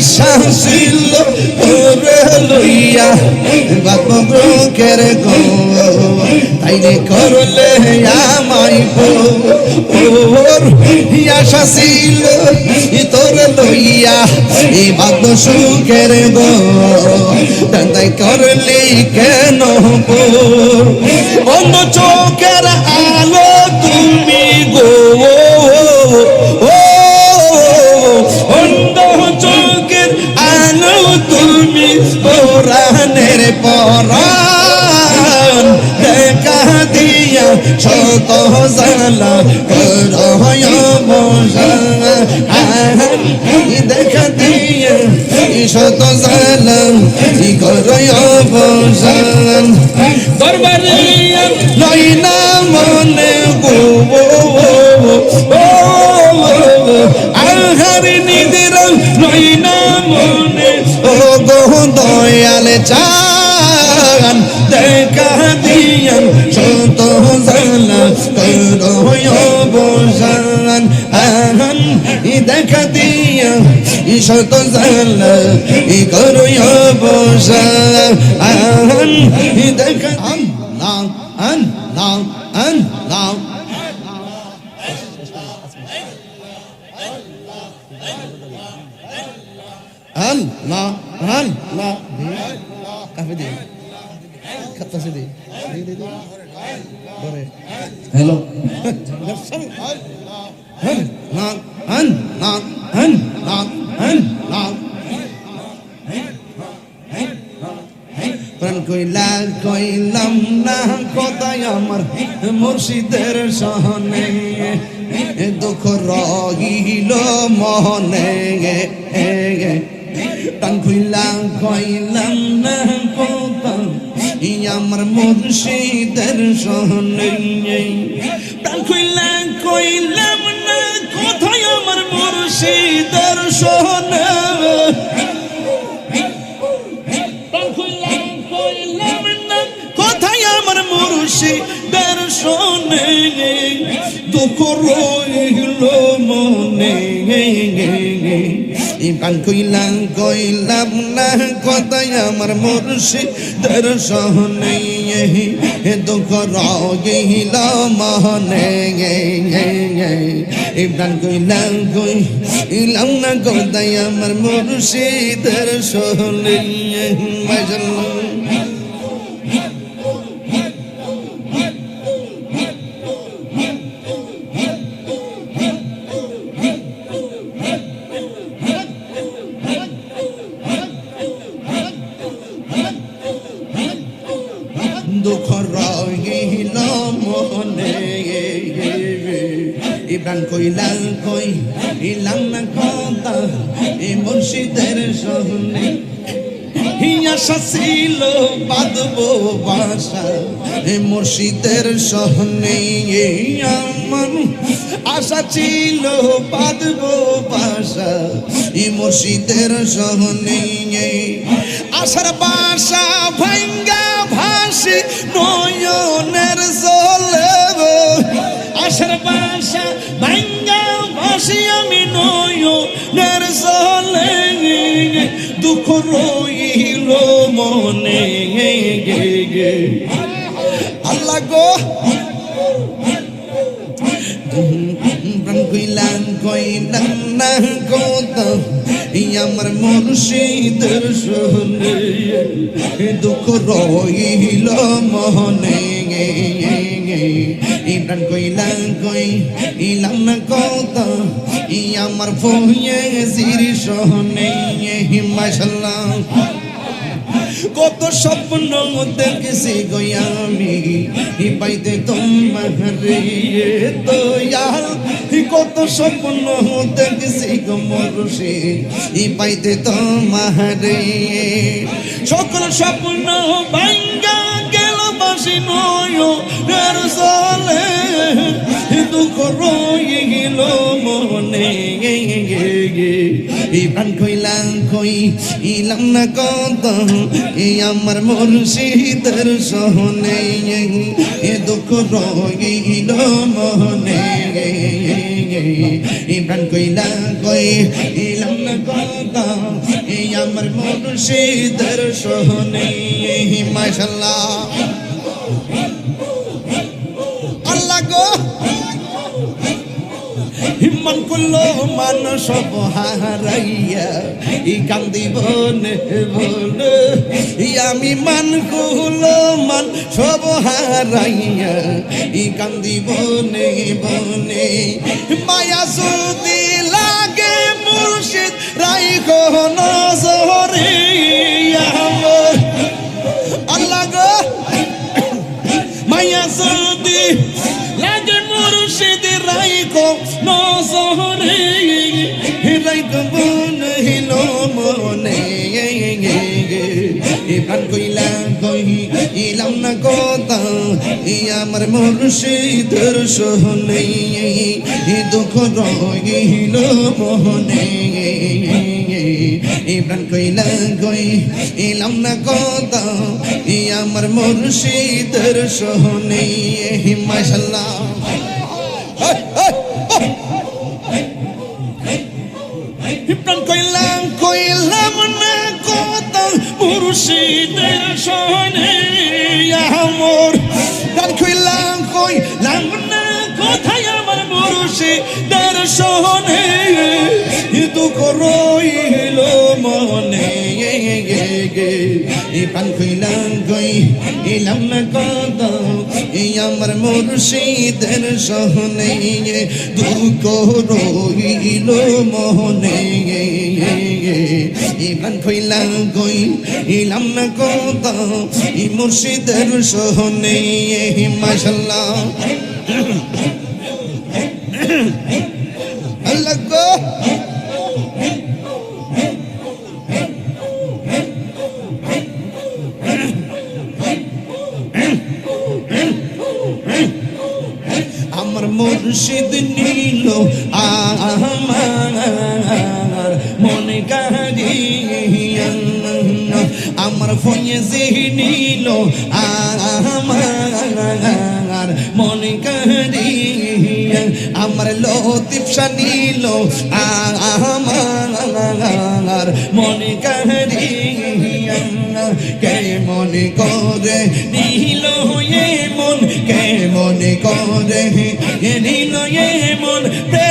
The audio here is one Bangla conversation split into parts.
শাসিল ওরে লইয়া, বাপ ব্রোকের গো তাইলে করলে আমাই ওর আশা ছিল তোর লইয়া, এই বাপ সুখের গো তাই করলি কেন বন্ধ চোখের আলো শত জালা করয় দেখা দিয়া শত জালা করয় বসান দরবারে লই না মনে গো আহার নিদের লই না মনে ও গো দয়াল চান দেখা দিয়া শত জালা করয় বসান আহান দেখা কইলা, কইলাম না কথায় আমার মুর্শিদের সহনে। দুঃখ রহিল মনে প্রাণ কইলা কইলাম না কথা আমার মুর্শিদের সহনে। প্রাণ কইলা কইলাম না কথায় আমার মুর্শিদের সহনে। মুর্শি দর্শনে দুঃখ রইল মনে। ইমান কইলাম কইলাম না কোথায় আমার মুর্শি দর্শনে। দুঃখ রইল মনে। ইমরান কইলাম কইলাম না কোথায় আমার মুর্শি দর্শনে। মাশাআল্লাহ আশা ছিল বাদব বাসা। এ মুর্শিদের সহনে আমার আশা ছিল বাদব বাসা। এ মুর্শিদের সহনে আশার বাসা ভাঙ্গা ভাসি নয়নের জলে আশার বাসা ভাঙ্গা ভাসি আমি নয়নের জলে দুঃখ রইল মনে গে আল্লাহ গো। প্রাণ কইলাম না কত আমার মুর্শিদের শুনে। দুঃখ রইল মনে ইমরান কইলাম কই ইলাম না কত আমার ফয়ে জির শোনে। মাশাল্লাহ। কত স্বপ্ন দেখেছি গো আমি। পাইতে তোমার কত স্বপ্ন দেখেছি গো মরসে পাইতে তোমার। সকল স্বপ্ন ভাঙ্গা গেল বাসি নয় দুঃখ রইল মনে। ইবান কইলাম কই ইলাম না কত এ আমার মুর্শিদের সহনে এ দুঃখ রইল মনে ইবান কইলাম কই, ইলাম না কত এ আমার মুর্শিদের সোহনে মাশাল্লাহ। হিম্মন করল মান সব হারাইয়া। ই কান্দি বনে ই আমি মান করল মান সব হারাইয়া। ই কান্দি বনে বনে মায়া সুদি লাগে মুর্শিদ রাই কোন জহরে নজরে রাই কো বন হিলো মনে ইবান কইলা কই ইলাম না কথা ই আমার মুর্শিদের সোহনে ই দুঃখ রইল মনে ইমরান কইলা কই ইলাম না কথা ই আমার মুর্শিদের সোহনে মাশাল্লাহ মুর্শিদের সনে আমর গান কইলাম কই? না কোথায় আমার মুর্শিদের সনে দুঃখ রইল মনে পান কইলাম কই ইলাম এই আমার মুর্শিদের সহনে দুঃখ রইল মনে। ইমান কইলাম কই ইলাম না কত এই মুর্শিদের সহনে মাশাল্লাহ আল্লাহ আমার মনে কাহিয়া আমার লতিফা নীল আমার মনে কাহিয়া কে মনে করে নীল হয়ে মন কে মনে করে নীল মন প্রেমে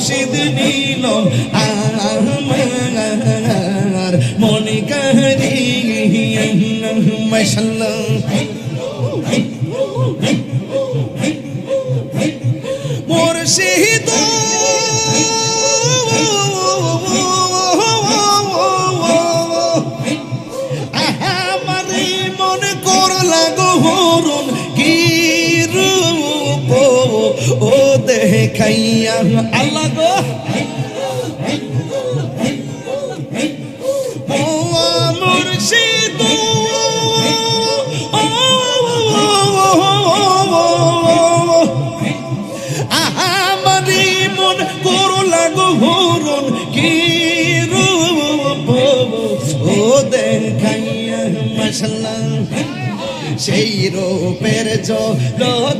মুর্শিদ নীল আমার মনে কারি মাশাল্লাহ। মুর্শিদ দেখাইয়া মাশাল্লাহ সেই রূপের জো লোকে আমার ই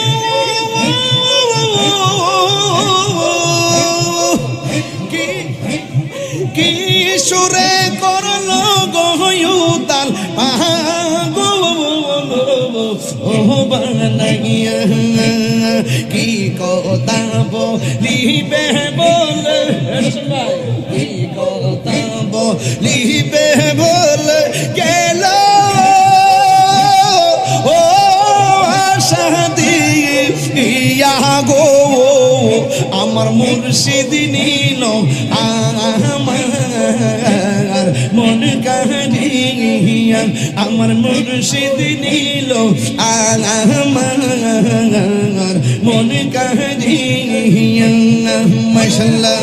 আমার মুর্শিদ নীল, আমার মন কাহিয়া আমার মুর্শিদ নিল, আমার মন কাহিয়া মাশাল্লাহ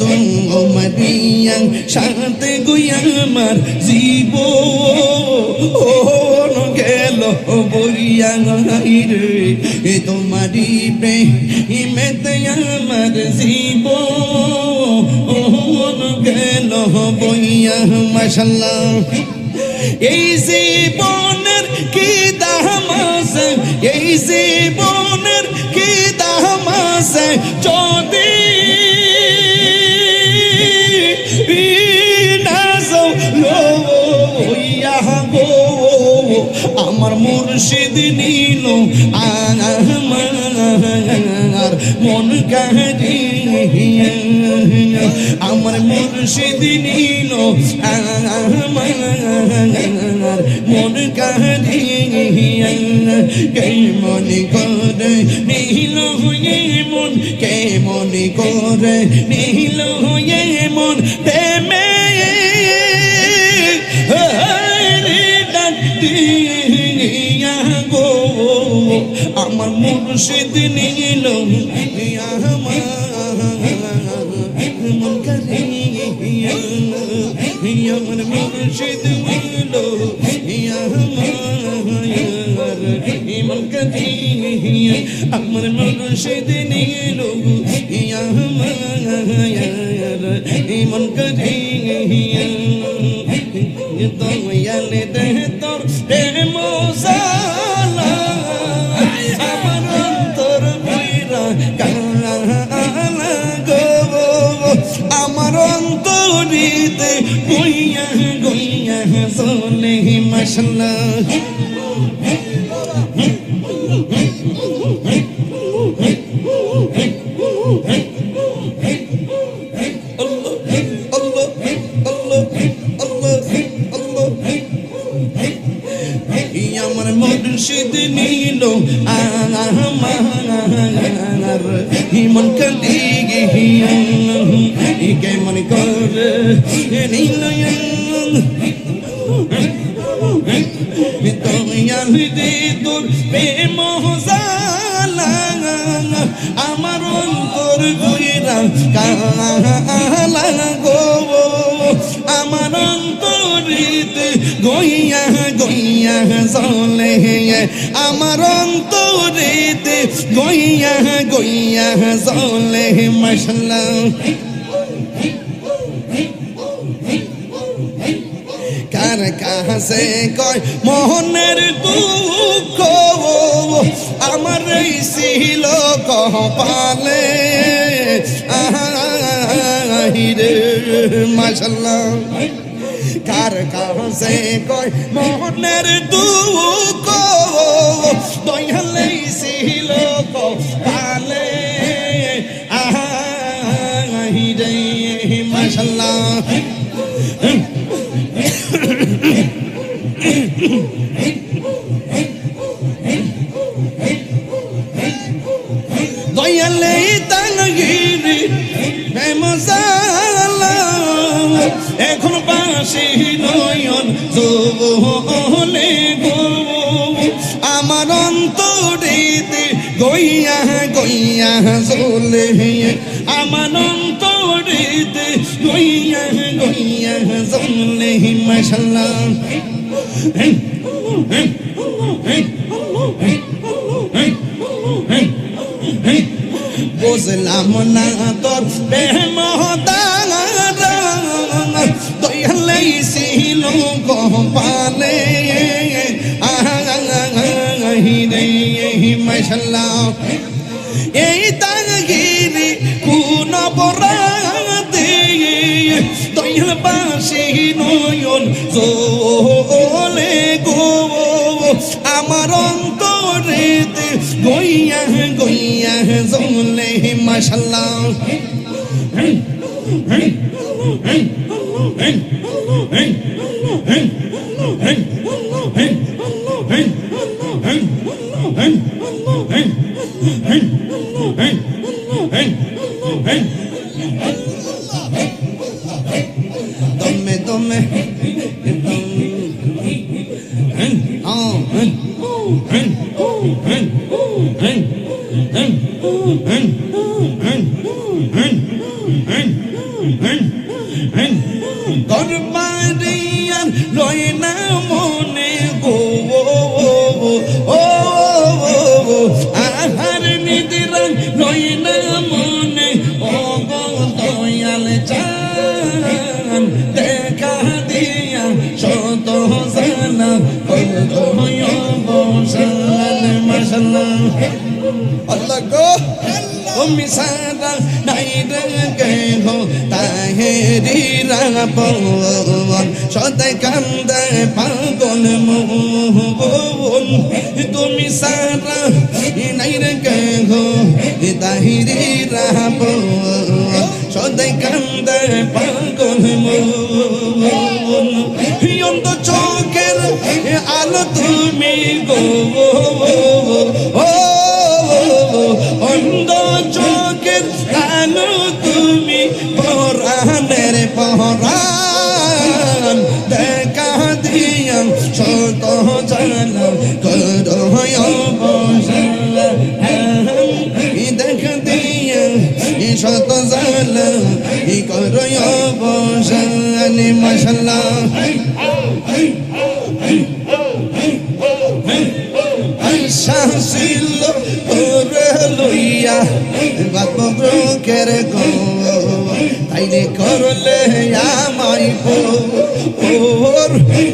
তোমারিয়াং সাথে গুয়া আমার জীব গেল বইয়াং রে এ তোমারি প্রেমেতে আমার জীব গেল বইয়া মাশাল্লাহ এই জীবনের কি দাম আছে? এই জীবনের কি দাম আছে? যদি আমার মুর্শিদ নীল আমার মন কাহিয়া আমার মুর্শিদ নীল আমার মন কাহিয়া কে মনে করে নীল হয়ে মন কে মনে করে নীল হয়ে মন আমার মুর্শিদ নীল আমার মন কারিয়া আমার মুর্শিদ নীল আমার মন কারিয়া আমার মুর্শিদ নীল আমার মন কারিয়া দয়ালে দেহ তোর অন্তরিতে গইয়া গইয়া চলে মশলা অন্তর গুইরা কালা গো। আমার অন্তরিতে গইয়া গইয়া চলে আমার অন্তরিতে গইয়া গইয়া চলে মশলা কার কাছে কয় মোহনের দুঃখ? আমার ছিল কপালে। আহিরে মাশাল্লাহ কার কাছে কয় মোহনের দুঃখ? দয়ালে ছিল কপালে আহিরে মাশাল্লাহ এখন বাসি নয়ন জোলে গো আমার অন্তরিতে গইয়া গইয়া চলে। আমার অন্তরিতে গইয়া গইয়া চলে মশাল্লাহ বুঝলাম না তোর প্রেম দয়ালে ছিল এই তাগিরি কোন বরাতে দয়াল বাসি নয়ন চলে গো। আমার অন্তরেতে গইয়া গইয়া জলে মাশাল্লাহ দমে দমে। গরবারিয়ান লয় না মনে গো। ও, আহার নিদিরান লয় না মনে। ও গো দয়াল চান, দেখা দিয়া শত জানা কত বসান তুমি সারা নাই রে গো তাহেরি রাবন সদাই কান্দে পাগল মোহন তুমি সারা নাই রে গো তাহেরি রাবন সদাই কান্দে পাগল মোহন অন্ত চোখের আলো তুমি গো ও চোখের বসালে মশাল্লাহ শাসিল ওরে লইয়া বাপ ব্রোকের গো তাইলে করলে আমাই ওর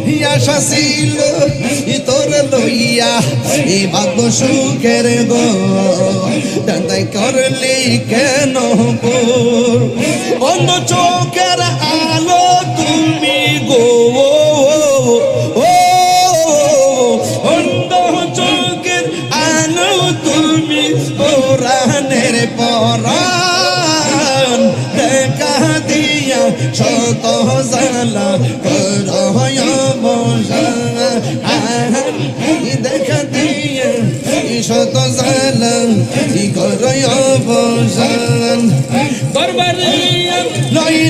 ইয়া শাসিল তোর লইয়া এ বাপ সুখের গো তাই করলে কেন বোর অন্য চোখের শত জালা করয় বসান দেখা দিয়া শত জালা করয় বসান দরবারিয়ান লয়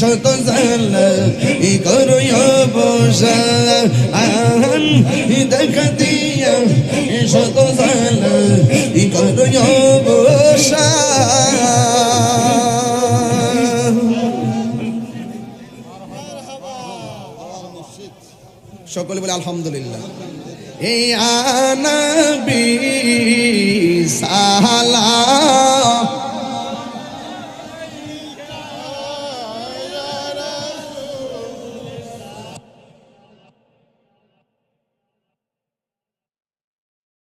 শত জালা করয় বসান আহান দেখা দিয়ান শত জালা করয় বসান সকলে বলে আলহামদুলিল্লাহ। এই আনবি সালাম